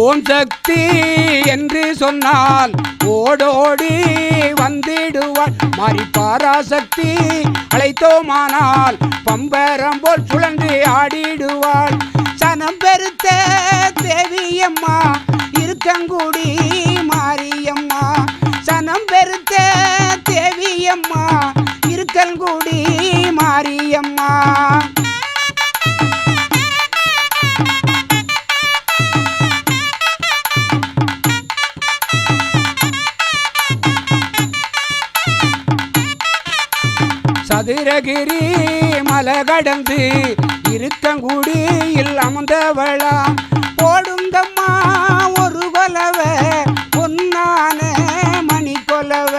ஓம் சக்தி என்று சொன்னால் ஓடோடி வந்திடுவாள் மாறி பாராசக்தி அழைத்தோமானால் பம்பரம் போல் சுழன்று ஆடிடுவாள் சனம் பெருத்த தேவியம்மா இருக்கங்குடி மாரியம்மா. சனம் பெருத்த தேவியம்மா இருக்கங்குடி மாரியம்மா. மதுரகிரி மலை கடந்து இருக்கங்குடியில் அமர்ந்தவளா போடுங்கம்மா ஒரு கொலவ பொன்னான மணி கொலவ.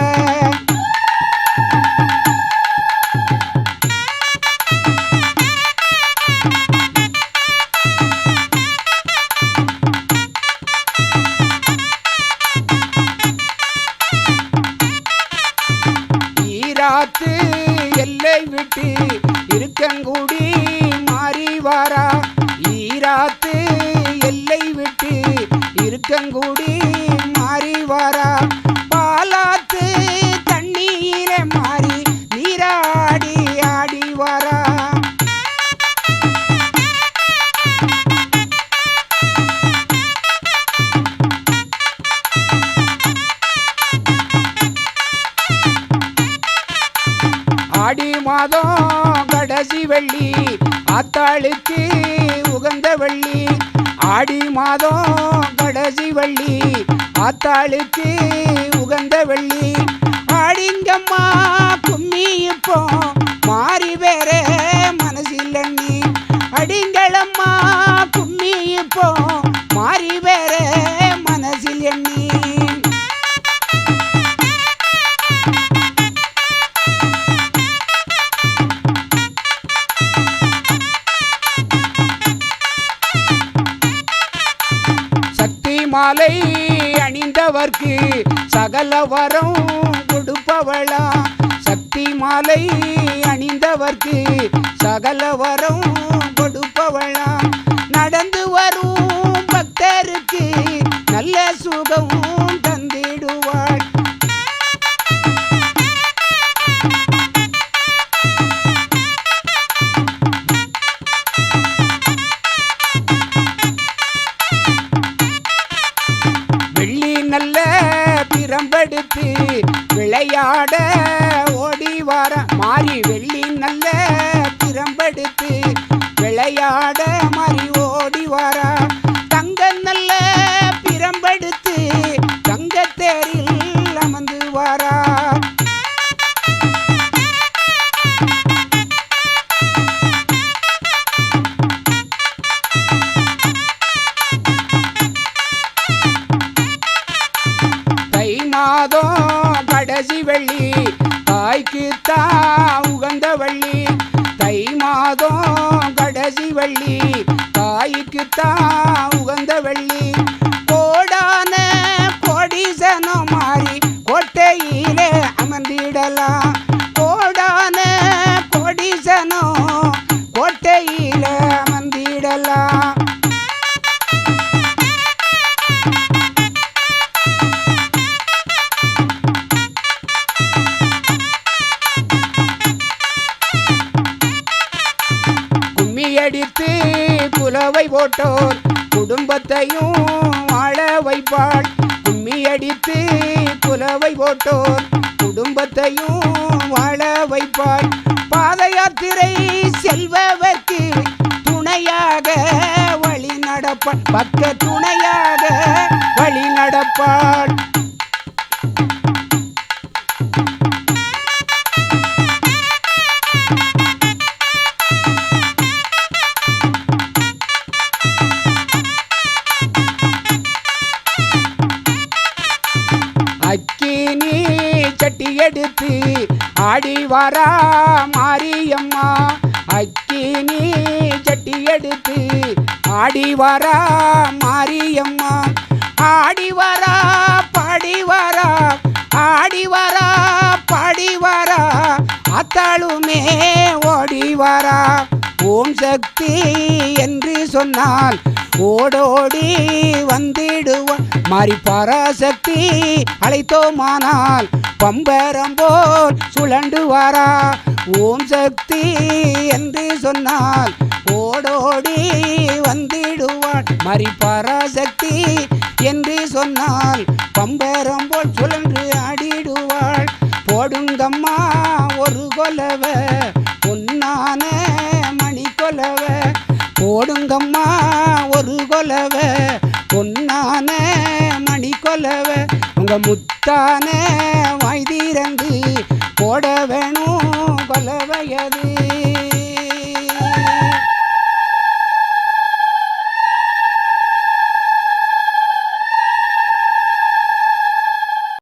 ஈராத்து விட்டு இருக்கங்கூட வெள்ளி ஆத்தாளுக்கு உகந்த வள்ளி. ஆடி மாதம் கடைசி வள்ளி ஆத்தாளுக்கு உகந்த வள்ளி. ஆடிங்கம்மா மாலை அணிந்தவர்க்கு சகல வரம் கொடுப்பவளா. சக்தி மாலை அணிந்தவர்க்கு சகல வரம் கொடுப்பவளா. நடந்து வரும் பக்தருக்கு நல்ல சுகம் தந்திடுவாள். பிரம்பெடுத்து விளையாட ஓடி வர மாறி வெள்ளி நல்ல பிரம்பெடுத்து விளையாட தாய்க்கு உகந்த வள்ளி தை மாதம் கடைசி வள்ளி தாய்க்குத்தான் உகந்த வள்ளி கும்மி அடித்து புலவை போட்டோர் குடும்பத்தையும் வாழ வைப்பாள். கும்மி அடித்து புலவை போட்டோர் குடும்பத்தையும் வாழ வைப்பாள். பாத யாத்திரை செல்பவர்க்கு துணையாக வழி நடப்பாள். பக்க துணையாக வழி நடப்பாள். எடுத்து ஆடி வரா மாரியம்மா. அக்கினி சட்டி எடுத்து ஆடி வரா மாரியம்மா. ஆடி வரா பாடி வரா ஆடி வரா பாடி வரா. அத்தாளுமே ஓடி வரா. ஓம் சக்தி என்று சொன்னால் ஓடோடி வந்திடுவான். மாறி பராசக்தி அழைத்தோமானால் பம்பரம்போல் சுழண்டு வாரா ஓம் சக்தி என்று சொன்னால் ஓடோடி வந்திடுவான். மாறி பராசக்தி என்று சொன்னால் பம்பரம்போல் சுழன்று ஆடிடுவாள். போடுங்கம்மா ஒரு கொலவை பொன்னான மணி கொலவை போடுங்கம்மா கொலவ பொன்னான மணி கொலவ உங்க முத்தான வாய் தீரந்து போட வேணும் கொலவையது